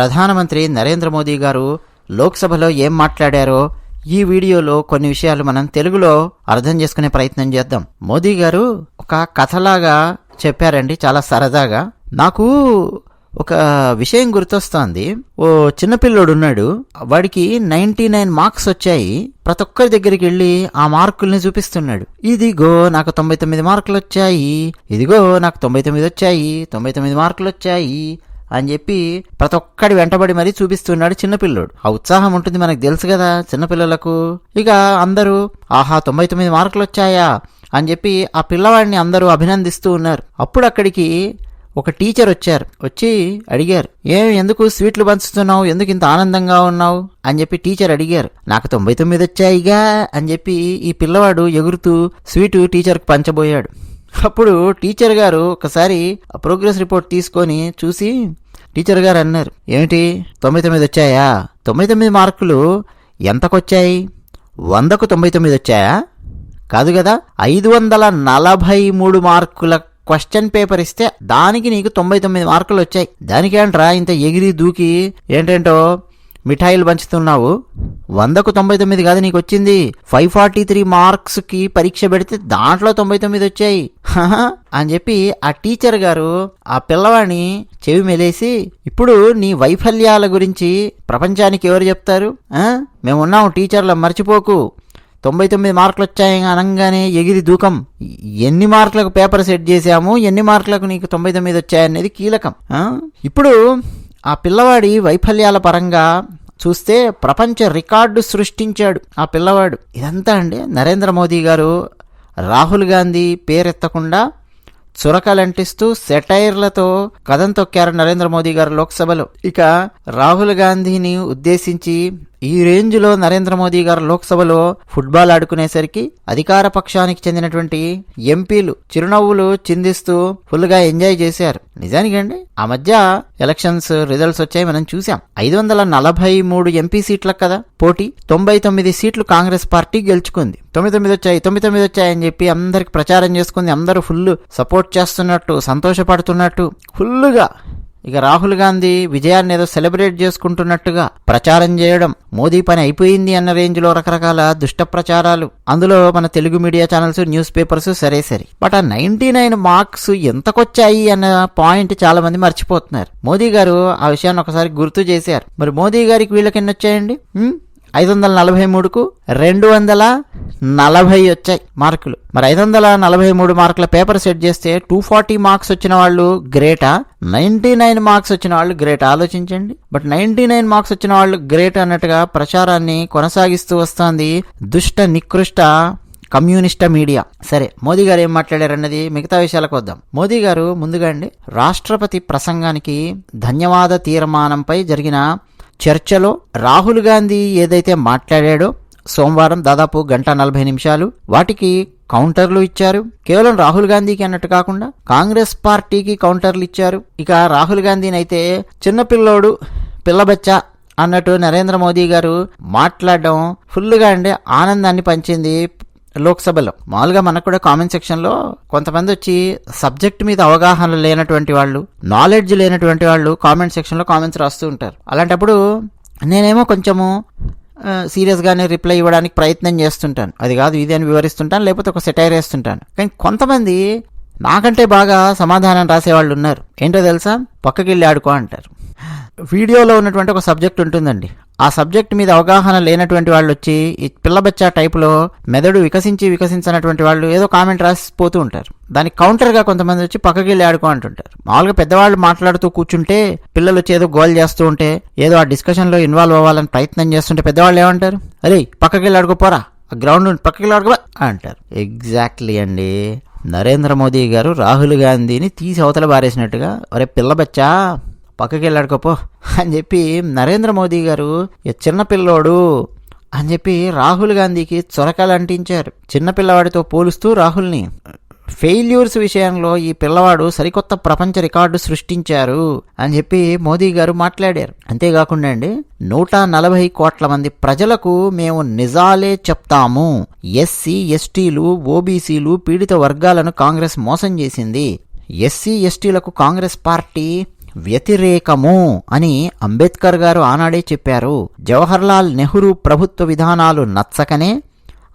ప్రధానమంత్రి నరేంద్ర మోదీ గారు లోక్సభలో ఏం మాట్లాడారో ఈ వీడియోలో కొన్ని విషయాలు మనం తెలుగులో అర్థం చేసుకునే ప్రయత్నం చేద్దాం. మోదీ గారు ఒక కథలాగా చెప్పారండి చాలా సరదాగా. నాకు ఒక విషయం గుర్తొస్తోంది. ఓ చిన్నపిల్లోడు ఉన్నాడు. వాడికి నైన్టీ నైన్ మార్క్స్ వచ్చాయి. ప్రతి ఒక్కరి దగ్గరికి వెళ్ళి ఆ మార్కుల్ని చూపిస్తున్నాడు. ఇదిగో నాకు తొంభై తొమ్మిది మార్కులు వచ్చాయి ఇదిగో నాకు తొంభై తొమ్మిది వచ్చాయి. తొంభై తొమ్మిది మార్కులు వచ్చాయి అని చెప్పి ప్రతి ఒక్కడి వెంటబడి మరీ చూపిస్తున్నాడు చిన్నపిల్లోడు. ఆ ఉత్సాహం ఉంటుంది మనకు తెలుసు కదా చిన్నపిల్లలకు. ఇక అందరూ ఆహా తొంభై తొమ్మిది మార్కులు వచ్చాయా? అని చెప్పి ఆ పిల్లవాడిని అందరూ అభినందిస్తూ ఉన్నారు. అప్పుడు అక్కడికి ఒక టీచర్ వచ్చారు. వచ్చి అడిగారు ఏం ఎందుకు స్వీట్లు పంచుతున్నావు? ఎందుకు ఇంత ఆనందంగా ఉన్నావు? అని చెప్పి టీచర్ అడిగారు నాకు తొంభై తొమ్మిది వచ్చాయిగా? అని చెప్పి ఈ పిల్లవాడు ఎగురుతూ స్వీటు టీచర్కు పంచబోయాడు. అప్పుడు టీచర్ గారు ఒకసారి ఆ ప్రోగ్రెస్ రిపోర్ట్ తీసుకొని చూసి టీచర్ గారు అన్నారు ఏమిటి? తొంభై తొమ్మిది వచ్చాయా? తొంభై తొమ్మిది మార్కులు ఎంతకొచ్చాయి? వందకు తొంభై తొమ్మిది వచ్చాయా? కాదు కదా ఐదు వందల నలభై మూడు మార్కుల క్వశ్చన్ పేపర్ ఇస్తే దానికి నీకు తొంభై తొమ్మిది మార్కులు వచ్చాయి. దానికేంట్రా ఇంత ఎగిరి దూకి? ఏంటేంటో మిఠాయిలు పంచుతున్నావు? వందకు తొంభై తొమ్మిది కాదు నీకు వచ్చింది ఫైవ్ ఫార్టీ త్రీ మార్క్స్కి పరీక్ష పెడితే దాంట్లో తొంభై తొమ్మిది వచ్చాయి. అని చెప్పి ఆ టీచర్ గారు ఆ పిల్లవాడిని చెవి మెలేసి ఇప్పుడు నీ వైఫల్యాల గురించి ప్రపంచానికి ఎవరు చెప్తారు? మేమున్నాం టీచర్ల మర్చిపోకు. తొంభై తొమ్మిది మార్కులు వచ్చాయి అనగానే ఎగిరి దూకం. ఎన్ని మార్కులకు పేపర్ సెట్ చేశాము ఎన్ని మార్కులకు నీకు తొంభై తొమ్మిది వచ్చాయనేది కీలకం. ఇప్పుడు ఆ పిల్లవాడి వైఫల్యాల పరంగా చూస్తే ప్రపంచ రికార్డు సృష్టించాడు ఆ పిల్లవాడు. ఇదంతా అండి నరేంద్ర మోదీ గారు రాహుల్ గాంధీ పేరెత్తకుండా చురకలంటిస్తూ సెటైర్లతో కథం తొక్కారు నరేంద్ర మోదీ గారు లోక్సభలో. ఇక రాహుల్ గాంధీని ఉద్దేశించి ఈ రేంజ్లో నరేంద్ర మోదీ గారు లోక్సభలో ఫుట్బాల్ ఆడుకునేసరికి అధికార పక్షానికి చెందినటువంటి ఎంపీలు చిరునవ్వులు చిందిస్తూ ఫుల్గా ఎంజాయ్ చేశారు. నిజానికండి ఆ మధ్య ఎలక్షన్స్ రిజల్ట్స్ వచ్చాయి మనం చూసాం ఐదు వందల నలభై మూడు ఎంపీ సీట్లకు కదా పోటీ. తొంభై తొమ్మిది సీట్లు కాంగ్రెస్ పార్టీ గెలుచుకుంది. తొమ్మిది తొమ్మిది వచ్చాయి తొమ్మిది తొమ్మిది వచ్చాయని చెప్పి అందరికి ప్రచారం చేసుకుంది అందరూ ఫుల్ సపోర్ట్ చేస్తున్నట్టు సంతోషపడుతున్నట్టు ఫుల్గా ఇక రాహుల్ గాంధీ విజయాన్ని ఏదో సెలబ్రేట్ చేసుకుంటున్నట్టుగా ప్రచారం చేయడం మోదీ పని అయిపోయింది అన్న రేంజ్లో రకరకాల దుష్ట ప్రచారాలు. అందులో మన Telugu media channels news papers సరే సరే. బట్ ఆ నైన్టీ నైన్ మార్క్స్ ఎంతకొచ్చాయి అన్న పాయింట్ చాలా మంది మర్చిపోతున్నారు. మోదీ గారు ఆ విషయాన్ని ఒకసారి గుర్తు చేశారు. మరి మోదీ గారికి వీళ్ళకి ఎన్ని వచ్చాయండి ఐదు వందల నలభై మూడుకు రెండు వందల నలభై వచ్చాయి మార్కులు. మరి ఐదు వందల నలభై మూడు మార్కుల పేపర్ సెట్ చేస్తే టూ ఫార్టీ మార్క్స్ వచ్చిన వాళ్ళు గ్రేటా? నైంటీ నైన్ మార్క్స్ వచ్చిన వాళ్ళు గ్రేట్? ఆలోచించండి. బట్ నైన్టీ నైన్ మార్క్స్ వచ్చిన వాళ్ళు గ్రేట్ అన్నట్టుగా ప్రచారాన్ని కొనసాగిస్తూ వస్తోంది దుష్ట నికృష్ట కమ్యూనిస్ట మీడియా. సరే మోదీ గారు ఏం మాట్లాడారన్నది మిగతా విషయాలకు వద్దాం. మోదీ గారు ముందుగా అండి రాష్ట్రపతి ప్రసంగానికి ధన్యవాద తీర్మానంపై జరిగిన చర్చలో రాహుల్ గాంధీ ఏదైతే మాట్లాడాడో సోమవారం దాదాపు గంట నలభై నిమిషాలు వాటికి కౌంటర్లు ఇచ్చారు. కేవలం రాహుల్ గాంధీకి అన్నట్టు కాకుండా కాంగ్రెస్ పార్టీకి కౌంటర్లు ఇచ్చారు. ఇక రాహుల్ గాంధీని అయితే చిన్నపిల్లోడు పిల్లబచ్చ అన్నట్టు నరేంద్ర మోదీ గారు మాట్లాడడం ఫుల్గా అంటే ఆనందాన్ని పంచింది లోక్సభలో. మామూలుగా మనకు కూడా కామెంట్ సెక్షన్లో కొంతమంది వచ్చి సబ్జెక్ట్ మీద అవగాహన లేనటువంటి వాళ్ళు నాలెడ్జ్ లేనటువంటి వాళ్ళు కామెంట్ సెక్షన్లో కామెంట్స్ రాస్తూ ఉంటారు. అలాంటప్పుడు నేనేమో కొంచెము సీరియస్గానే రిప్లై ఇవ్వడానికి ప్రయత్నం చేస్తుంటాను. అది కాదు ఇది అని వివరిస్తుంటాను లేకపోతే ఒక సెటైర్ వేస్తుంటాను. కానీ కొంతమంది నాకంటే బాగా సమాధానం రాసేవాళ్ళు ఉన్నారు. ఏంటో తెలుసా? పక్కకి వెళ్ళి ఆడుకో అంటారు. వీడియోలో ఉన్నటువంటి ఒక సబ్జెక్ట్ ఉంటుందండి. ఆ సబ్జెక్ట్ మీద అవగాహన లేనటువంటి వాళ్ళు వచ్చి ఈ పిల్లబచ్చా టైపులో మెదడు వికసించి వికసించినటువంటి వాళ్ళు ఏదో కామెంట్ రాసి పోతూ ఉంటారు. దానికి కౌంటర్గా కొంతమంది వచ్చి పక్కకి వెళ్ళి ఆడుకో అంటుంటారు. మామూలుగా పెద్దవాళ్ళు మాట్లాడుతూ కూర్చుంటే పిల్లలు వచ్చి ఏదో గోల్ చేస్తూ ఉంటే ఏదో ఆ డిస్కషన్లో ఇన్వాల్వ్ అవ్వాలని ప్రయత్నం చేస్తుంటే పెద్దవాళ్ళు ఏమంటారు? అరే పక్కకి వెళ్ళి ఆడుకోపోరా ఆ గ్రౌండ్ పక్కకి వెళ్ళి ఆడుకో అంటారు. ఎగ్జాక్ట్లీ అండి. నరేంద్ర మోదీ గారు రాహుల్ గాంధీని తీసి అవతల బారేసినట్టుగా ఒరే పిల్లబచ్చా పక్కకి వెళ్ళాడుకోపో అని చెప్పి నరేంద్ర మోదీ గారు చిన్నపిల్లోడు చిన్న పిల్లోడు అని చెప్పి రాహుల్ గాంధీకి చొరకలు అంటించారు చిన్నపిల్లవాడితో పోలుస్తూ రాహుల్ని. ఫెయిల్యూర్స్ విషయంలో ఈ పిల్లవాడు సరికొత్త ప్రపంచ రికార్డు సృష్టించారు అని చెప్పి మోదీ గారు మాట్లాడారు. అంతేకాకుండా అండి నూట నలభై కోట్ల మంది ప్రజలకు మేము నిజాలే చెప్తాము. ఎస్సీ ఎస్టీలు ఓబీసీలు పీడిత వర్గాలను కాంగ్రెస్ మోసం చేసింది. ఎస్సీ ఎస్టీలకు కాంగ్రెస్ పార్టీ వ్యతిరేకము అని అంబేద్కర్ గారు ఆనాడే చెప్పారు. జవహర్లాల్ నెహ్రూ ప్రభుత్వ విధానాలు నచ్చకనే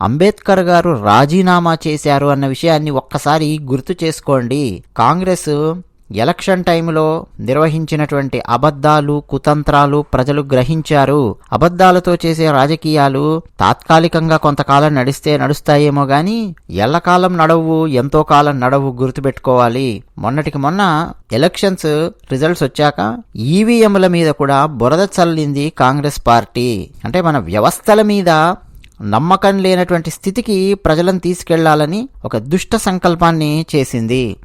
అంబేద్కర్ గారు రాజీనామా చేశారు అన్న విషయాన్ని ఒక్కసారి గుర్తు చేసుకోండి. కాంగ్రెస్ ఎలక్షన్ టైంలో నిర్వహించినటువంటి అబద్ధాలు కుతంత్రాలు ప్రజలు గ్రహించారు. అబద్ధాలతో చేసే రాజకీయాలు తాత్కాలికంగా కొంతకాలం నడిస్తే నడుస్తాయేమో గాని ఎల్లకాలం నడవు ఎంతో కాలం నడవు గుర్తుపెట్టుకోవాలి. మొన్నటికి మొన్న ఎలక్షన్స్ రిజల్ట్స్ వచ్చాక ఈవీఎంల మీద కూడా బురద చల్లింది కాంగ్రెస్ పార్టీ. అంటే మన వ్యవస్థల మీద నమ్మకం లేనటువంటి స్థితికి ప్రజలను తీసుకెళ్ళాలని ఒక దుష్ట సంకల్పాన్ని చేసింది.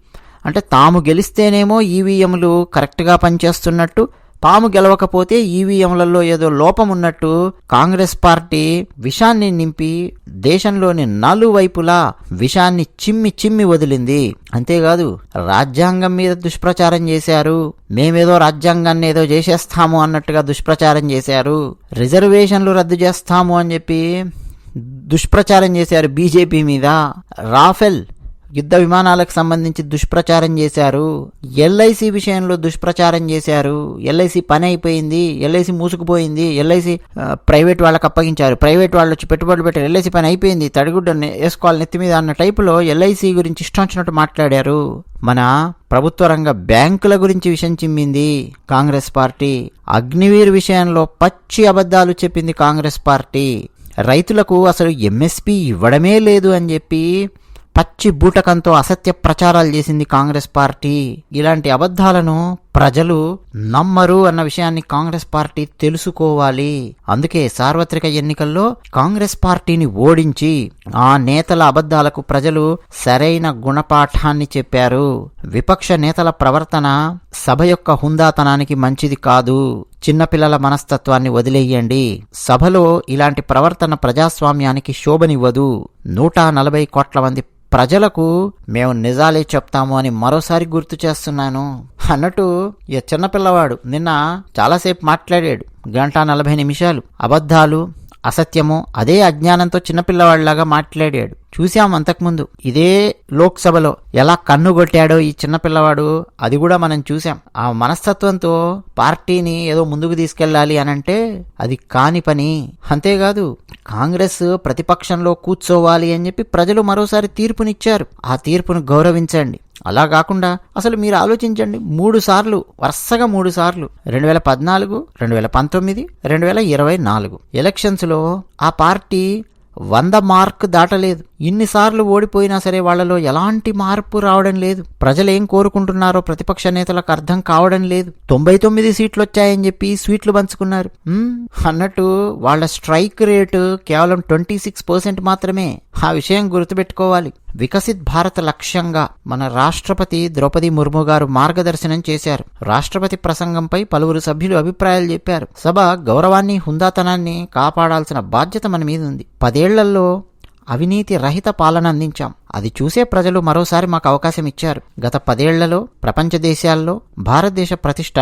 అంటే తాము గెలిస్తేనేమో ఈవీఎంలు కరెక్ట్గా పనిచేస్తున్నట్టు తాము గెలవకపోతే ఈవీఎంలలో ఏదో లోపం ఉన్నట్టు కాంగ్రెస్ పార్టీ విషాన్ని నింపి దేశంలోని నలువైపులా విషాన్ని చిమ్మి చిమ్మి వదిలింది. అంతేకాదు రాజ్యాంగం మీద దుష్ప్రచారం చేశారు. మేమేదో రాజ్యాంగాన్ని ఏదో చేసేస్తాము అన్నట్టుగా దుష్ప్రచారం చేశారు. రిజర్వేషన్లు రద్దు చేస్తాము అని చెప్పి దుష్ప్రచారం చేశారు బీజేపీ మీద. రాఫెల్ యుద్ధ విమానాలకు సంబంధించి దుష్ప్రచారం చేశారు. ఎల్ఐసి విషయంలో దుష్ప్రచారం చేశారు. ఎల్ఐసి పని అయిపోయింది. ఎల్ఐసి మూసుకుపోయింది. ఎల్ఐసి ప్రైవేట్ వాళ్ళకి అప్పగించారు. ప్రైవేట్ వాళ్ళు వచ్చి పెట్టుబడులు పెట్టారు. ఎల్ఐసి పని అయిపోయింది. తడిగుడ్డ వేసుకోవాలి నెత్తి మీద అన్న టైపులో ఎల్ఐసి గురించి ఇష్టం వచ్చినట్టు మాట్లాడారు. మన ప్రభుత్వ రంగ బ్యాంకుల గురించి విషయం చిమ్మింది కాంగ్రెస్ పార్టీ. అగ్నివీర్ విషయంలో పచ్చి అబద్ధాలు చెప్పింది కాంగ్రెస్ పార్టీ. రైతులకు అసలు ఎంఎస్పి ఇవ్వడమే లేదు అని చెప్పి పచ్చి బూటకంతో అసత్య ప్రచారాలు చేసింది కాంగ్రెస్ పార్టీ. ఇలాంటి అబద్ధాలను ప్రజలు నమ్మరు అన్న విషయాన్ని కాంగ్రెస్ పార్టీ తెలుసుకోవాలి. అందుకే సార్వత్రిక ఎన్నికల్లో కాంగ్రెస్ పార్టీని ఓడించి ఆ నేతల అబద్ధాలకు ప్రజలు సరైన గుణపాఠాన్ని చెప్పారు. విపక్ష నేతల ప్రవర్తన సభ యొక్క హుందాతనానికి మంచిది కాదు. చిన్నపిల్లల మనస్తత్వాన్ని వదిలేయండి. సభలో ఇలాంటి ప్రవర్తన ప్రజాస్వామ్యానికి శోభనివ్వదు. నూట నలభై కోట్ల మంది ప్రజలకు మేము నిజాలే చెప్తాము అని మరోసారి గుర్తు చేస్తున్నాను. అన్నట్టు ఇక చిన్నపిల్లవాడు నిన్న చాలాసేపు మాట్లాడాడు. గంట నలభై నిమిషాలు. అబద్ధాలు అసత్యము అదే అజ్ఞానంతో చిన్నపిల్లవాడిలాగా మాట్లాడాడు. చూశాం అంతకుముందు. ఇదే లోక్సభలో ఎలా కన్ను కొట్టాడో ఈ చిన్నపిల్లవాడు అది కూడా మనం చూసాం ఆ మనస్తత్వంతో పార్టీని ఏదో ముందుకు తీసుకెళ్ళాలి అనంటే అది కాని పని. అంతేకాదు కాంగ్రెస్ ప్రతిపక్షంలో కూర్చోవాలి అని చెప్పి ప్రజలు మరోసారి తీర్పునిచ్చారు. ఆ తీర్పును గౌరవించండి. అలా కాకుండా అసలు మీరు ఆలోచించండి మూడు సార్లు వరుసగా మూడు సార్లు. రెండు వేల పద్నాలుగు రెండు వేల పంతొమ్మిది రెండు వేల ఇరవై నాలుగు. ఎలక్షన్స్లో ఆ పార్టీ వంద మార్క్ దాటలేదు. ఇన్నిసార్లు ఓడిపోయినా సరే వాళ్ళలో ఎలాంటి మార్పు రావడం లేదు. ప్రజలు ఏం కోరుకుంటున్నారో ప్రతిపక్ష నేతలకు అర్థం కావడం లేదు. తొంభై తొమ్మిది సీట్లు వచ్చాయని చెప్పి స్వీట్లు పంచుకున్నారు. అన్నట్టు వాళ్ళ స్ట్రైక్ రేటు కేవలం ట్వంటీ సిక్స్ పర్సెంట్ మాత్రమే. ఆ విషయం గుర్తుపెట్టుకోవాలి. వికసిత్ భారత్ లక్ష్యంగా మన రాష్ట్రపతి ద్రౌపది ముర్ము గారు మార్గదర్శనం చేశారు. రాష్ట్రపతి ప్రసంగంపై పలువురు సభ్యులు అభిప్రాయాలు చెప్పారు. సభ గౌరవాన్ని హుందాతనాన్ని కాపాడాల్సిన బాధ్యత మన మీద ఉంది. పదేళ్ళలో అవినీతి రహిత పాలన అందించాం. అది చూసే ప్రజలు మరోసారి మాకు అవకాశం ఇచ్చారు. గత పదేళ్ళలో ప్రపంచ దేశాల్లో భారతదేశ ప్రతిష్ట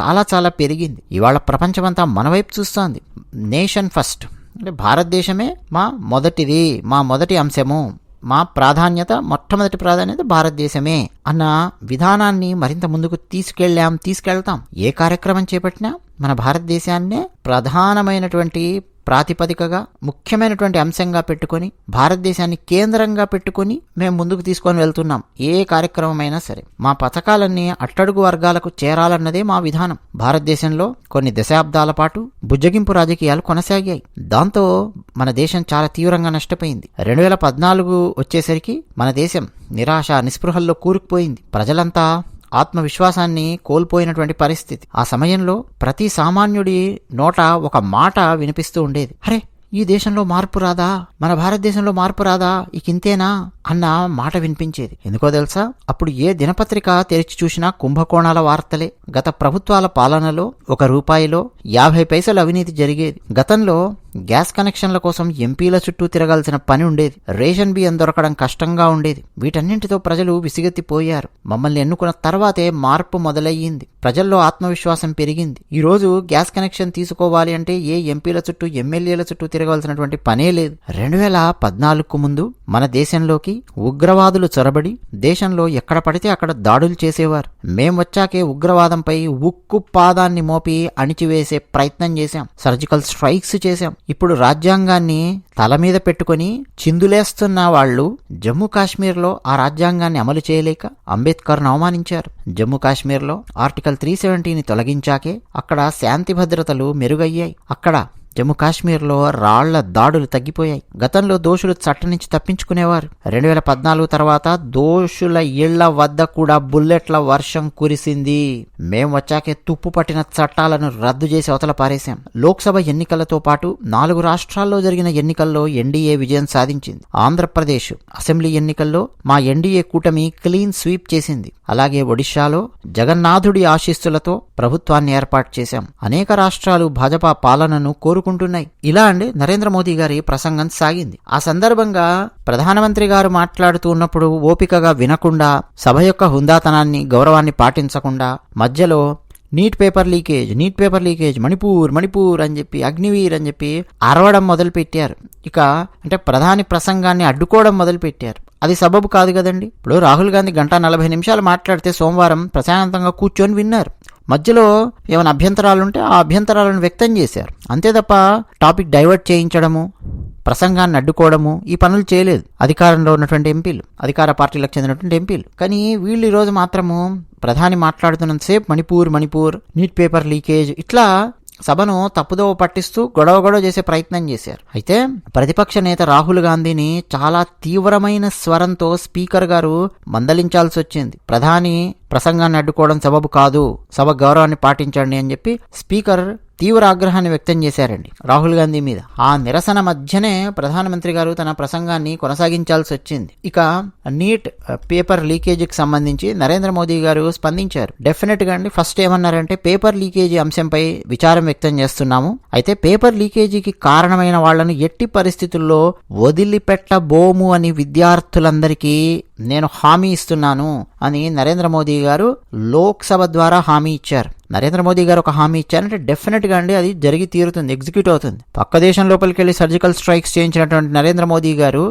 చాలా చాలా పెరిగింది. ఇవాళ ప్రపంచమంతా మన వైపు చూస్తోంది. Nation first. అంటే భారతదేశమే మా మొదటిది మా మొదటి అంశము. మా ప్రాధాన్యత మొట్టమొదటి ప్రాధాన్యత భారతదేశమే అన్న విధానాన్ని మరింత ముందుకు తీసుకెళ్ళాం తీసుకెళ్తాం. ఏ కార్యక్రమం చేపట్టినా మన భారతదేశాన్నే ప్రధానమైనటువంటి ప్రాతిపదికగా ముఖ్యమైనటువంటి అంశంగా పెట్టుకొని భారతదేశాన్ని కేంద్రంగా పెట్టుకొని మేము ముందుకు తీసుకొని వెళ్తున్నాం. ఏ కార్యక్రమం అయినా సరే. మా పథకాలన్నీ అట్టడుగు వర్గాలకు చేరాలన్నదే మా విధానం. భారతదేశంలో కొన్ని దశాబ్దాల పాటు బుజ్జగింపు రాజకీయాలు కొనసాగాయి. దాంతో మన దేశం చాలా తీవ్రంగా నష్టపోయింది. రెండు వేల పద్నాలుగు వచ్చేసరికి మన దేశం నిరాశ నిస్పృహల్లో కూరుకుపోయింది. ప్రజలంతా ఆత్మవిశ్వాసాన్ని కోల్పోయినటువంటి పరిస్థితి. ఆ సమయంలో ప్రతి సామాన్యుడి నోట ఒక మాట వినిపిస్తూ ఉండేది. అరే ఈ దేశంలో మార్పు రాదా? మన భారతదేశంలో మార్పు రాదా? ఇక ఇంతేనా? అన్న మాట వినిపించేది. ఎందుకో తెలుసా? అప్పుడు ఏ దినపత్రిక తెరిచి చూసినా కుంభకోణాల వార్తలే. గత ప్రభుత్వాల పాలనలో ఒక రూపాయిలో యాభై పైసలు అవినీతి జరిగేది. గతంలో గ్యాస్ కనెక్షన్ల కోసం ఎంపీల చుట్టూ తిరగాల్సిన పని ఉండేది. రేషన్ బియ్యం దొరకడం కష్టంగా ఉండేది. వీటన్నింటితో ప్రజలు విసిగెత్తిపోయారు. మమ్మల్ని ఎన్నుకున్న తర్వాతే మార్పు మొదలయ్యింది. ప్రజల్లో ఆత్మవిశ్వాసం పెరిగింది. ఈరోజు గ్యాస్ కనెక్షన్ తీసుకోవాలి అంటే ఏ ఎంపీల చుట్టూ ఎమ్మెల్యేల చుట్టూ తిరగాల్సినటువంటి పనే లేదు. రెండు వేల పద్నాలుగుకు ముందు మన దేశంలోకి ఉగ్రవాదులు చొరబడి దేశంలో ఎక్కడ పడితే అక్కడ దాడులు చేసేవారు. మేం వచ్చాకే ఉగ్రవాదంపై ఉక్కు పాదాన్ని మోపి అణిచివేసే ప్రయత్నం చేశాం. సర్జికల్ స్ట్రైక్స్ చేశాం. ఇప్పుడు రాజ్యాంగాన్ని తల మీద పెట్టుకుని చిందులేస్తున్న వాళ్ళు జమ్మూ కాశ్మీర్లో ఆ రాజ్యాంగాన్ని అమలు చేయలేక అంబేద్కర్ను అవమానించారు. జమ్మూ కాశ్మీర్లో ఆర్టికల్ త్రీ సెవెంటీని తొలగించాకే అక్కడ శాంతి భద్రతలు మెరుగయ్యాయి. అక్కడ జమ్మూ కాశ్మీర్లో రాళ్ళ దాడులు తగ్గిపోయాయి. గతంలో దోషులు చట్ట నుంచి తప్పించుకునేవారు. రెండు వేల పద్నాలుగు తర్వాత దోషుల ఇళ్ళ వద్ద కూడా బుల్లెట్ల వర్షం కురిసింది. మేం వచ్చాకే తుప్పు పట్టిన చట్టాలను రద్దు చేసి అవతల పారేశాం. లోక్సభ ఎన్నికలతో పాటు నాలుగు రాష్ట్రాల్లో జరిగిన ఎన్నికల్లో ఎన్డీఏ విజయం సాధించింది. ఆంధ్రప్రదేశ్ అసెంబ్లీ ఎన్నికల్లో మా ఎన్డీఏ కూటమి క్లీన్ స్వీప్ చేసింది. అలాగే ఒడిశాలో జగన్నాథుడి ఆశీస్సులతో ప్రభుత్వాన్ని ఏర్పాటు చేశాం. అనేక రాష్ట్రాలు భాజపా పాలనను కోరుకుంటున్నాయి. ఇలా అండి నరేంద్ర మోదీ గారి ప్రసంగం సాగింది. ఆ సందర్భంగా ప్రధానమంత్రి గారు మాట్లాడుతూ ఉన్నప్పుడు ఓపికగా వినకుండా సభ యొక్క హుందాతనాన్ని గౌరవాన్ని పాటించకుండా మధ్యలో NEET paper leakage NEET paper leakage Manipur Manipur అని చెప్పి అగ్నివీర్ అని చెప్పి అరవడం మొదలుపెట్టారు. ఇక అంటే ప్రధాని ప్రసంగాన్ని అడ్డుకోవడం మొదలుపెట్టారు. అది సబబు కాదు కదండి. ఇప్పుడు రాహుల్ గాంధీ గంట నలభై నిమిషాలు మాట్లాడితే సోమవారం ప్రశాంతంగా కూర్చొని విన్నారు. మధ్యలో ఏమైనా అభ్యంతరాలుంటే ఆ అభ్యంతరాలను వ్యక్తం చేశారు. అంతే తప్ప టాపిక్ డైవర్ట్ చేయించడము ప్రసంగాన్ని అడ్డుకోవడము ఈ పనులు చేయలేదు. అధికారంలో ఉన్నటువంటి ఎంపీలు అధికార పార్టీలకు చెందినటువంటి ఎంపీలు. కానీ వీళ్ళు ఈరోజు మాత్రము ప్రధాని మాట్లాడుతున్నంతసేపు Manipur Manipur NEET paper leakage ఇట్లా సభను తప్పుదోవ పట్టిస్తూ గొడవ గొడవ చేసే ప్రయత్నం చేశారు. అయితే ప్రతిపక్ష నేత రాహుల్ గాంధీని చాలా తీవ్రమైన స్వరంతో స్పీకర్ గారు మందలించాల్సి వచ్చింది. ప్రధాని ప్రసంగాన్ని అడ్డుకోవడం సబబు కాదు సభ గౌరవాన్ని పాటించండి అని చెప్పి స్పీకర్ తీవ్ర ఆగ్రహాన్ని వ్యక్తం చేశారండి. రాహుల్ గాంధీ మీద. ఆ నిరసన మధ్యనే ప్రధానమంత్రి గారు తన ప్రసంగాన్ని కొనసాగించాల్సి వచ్చింది. ఇక నీట్ పేపర్ లీకేజీకి సంబంధించి నరేంద్ర మోదీ గారు స్పందించారు. డెఫినెట్గా అండి ఫస్ట్ ఏమన్నారంటే పేపర్ లీకేజీ అంశంపై విచారం వ్యక్తం చేస్తున్నాము. అయితే పేపర్ లీకేజీకి కారణమైన వాళ్ళను ఎట్టి పరిస్థితుల్లో వదిలిపెట్టబోము అని విద్యార్థులందరికీ నేను హామీ ఇస్తున్నాను అని నరేంద్ర మోదీ గారు లోక్సభ ద్వారా హామీ ఇచ్చారు. నరేంద్ర మోదీ గారు ఒక హామీ ఇచ్చారంటే డెఫినెట్గా అండి అది జరిగి తీరుతుంది ఎగ్జిక్యూట్ అవుతుంది. పక్క దేశం లోపలికి వెళ్ళి సర్జికల్ స్ట్రైక్స్ చేయించినటువంటి నరేంద్ర మోదీ గారు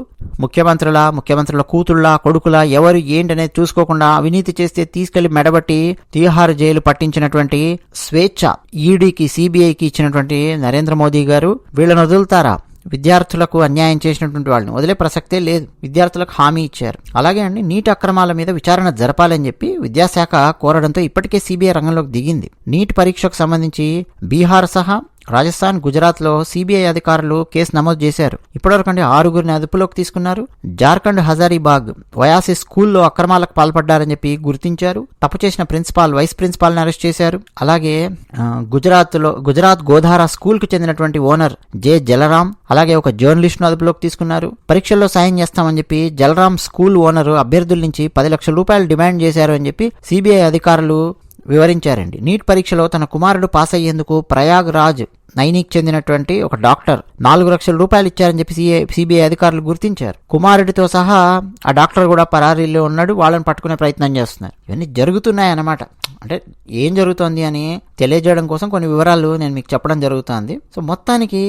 ముఖ్యమంత్రుల ముఖ్యమంత్రుల కూతుళ్ళ కొడుకుల ఎవరు ఏంటనేది చూసుకోకుండా అవినీతి చేస్తే తీసుకెళ్ళి మెడబట్టి తీహార్ జైలు పట్టించినటువంటి స్వేచ్ఛ ఈడీకి సిబిఐకి ఇచ్చినటువంటి నరేంద్ర మోదీ గారు వీళ్ళని వదులుతారా? విద్యార్థులకు అన్యాయం చేసినటువంటి వాళ్ళని వదిలే ప్రసక్తే లేదు. విద్యార్థులకు హామీ ఇచ్చారు. అలాగే అండి నీటి అక్రమాల మీద విచారణ జరపాలని చెప్పి విద్యాశాఖ కోరడంతో ఇప్పటికే సిబిఐ రంగంలోకి దిగింది. నీట్ పరీక్షకు సంబంధించి బీహార్ సహా రాజస్థాన్ గుజరాత్లో సిబిఐ అధికారులు కేసు నమోదు చేశారు. ఇప్పటివరకంటే ఆరుగురిని అదుపులోకి తీసుకున్నారు. జార్ఖండ్ హజారీబాగ్ వయాసి స్కూల్లో అక్రమాలకు పాల్పడ్డారని చెప్పి గుర్తించారు. తప్పు చేసిన ప్రిన్సిపాల్ వైస్ ప్రిన్సిపాల్ని అరెస్ట్ చేశారు. అలాగే గుజరాత్లో గుజరాత్ గోధారా స్కూల్కి చెందినటువంటి ఓనర్ జె. జలరాం అలాగే ఒక జర్నలిస్ట్ను అదుపులోకి తీసుకున్నారు. పరీక్షల్లో సాయం చేస్తామని చెప్పి జలరాం స్కూల్ ఓనర్ అభ్యర్థుల నుంచి పది లక్షల రూపాయలు డిమాండ్ చేశారు అని చెప్పి సిబిఐ అధికారులు వివరించారండి. నీట్ పరీక్షలో తన కుమారుడు పాస్ అయ్యేందుకు ప్రయాగ్ రాజ్ నైనీకి చెందినటువంటి ఒక డాక్టర్ నాలుగు లక్షల రూపాయలు ఇచ్చారని చెప్పి సిఐ సిబిఐ అధికారులు గుర్తించారు. కుమారుడితో సహా ఆ డాక్టర్ కూడా పరారీలో ఉన్నాడు వాళ్ళని పట్టుకునే ప్రయత్నం చేస్తున్నారు. ఇవన్నీ జరుగుతున్నాయి అన్నమాట అంటే ఏం జరుగుతోంది అని తెలియజేయడం కోసం కొన్ని వివరాలు నేను మీకు చెప్పడం జరుగుతుంది. సో మొత్తానికి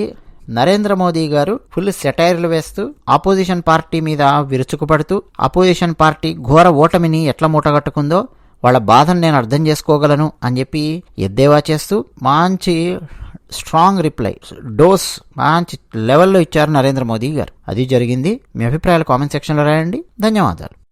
నరేంద్ర మోదీ గారు ఫుల్ సెటైర్లు వేస్తూ ఆపోజిషన్ పార్టీ మీద విరుచుకుపడుతూ ఆపోజిషన్ పార్టీ ఘోర ఓటమిని ఎట్లా మూటగట్టుకుందో వాళ్ళ బాధను నేను అర్థం చేసుకోగలను అని చెప్పి ఎద్దేవా చేస్తూ మంచి స్ట్రాంగ్ రిప్లై డోస్ మంచి లెవెల్లో ఇచ్చారు నరేంద్ర మోదీ గారు. అది జరిగింది. మీ అభిప్రాయాలు కామెంట్ సెక్షన్లో రాయండి. ధన్యవాదాలు.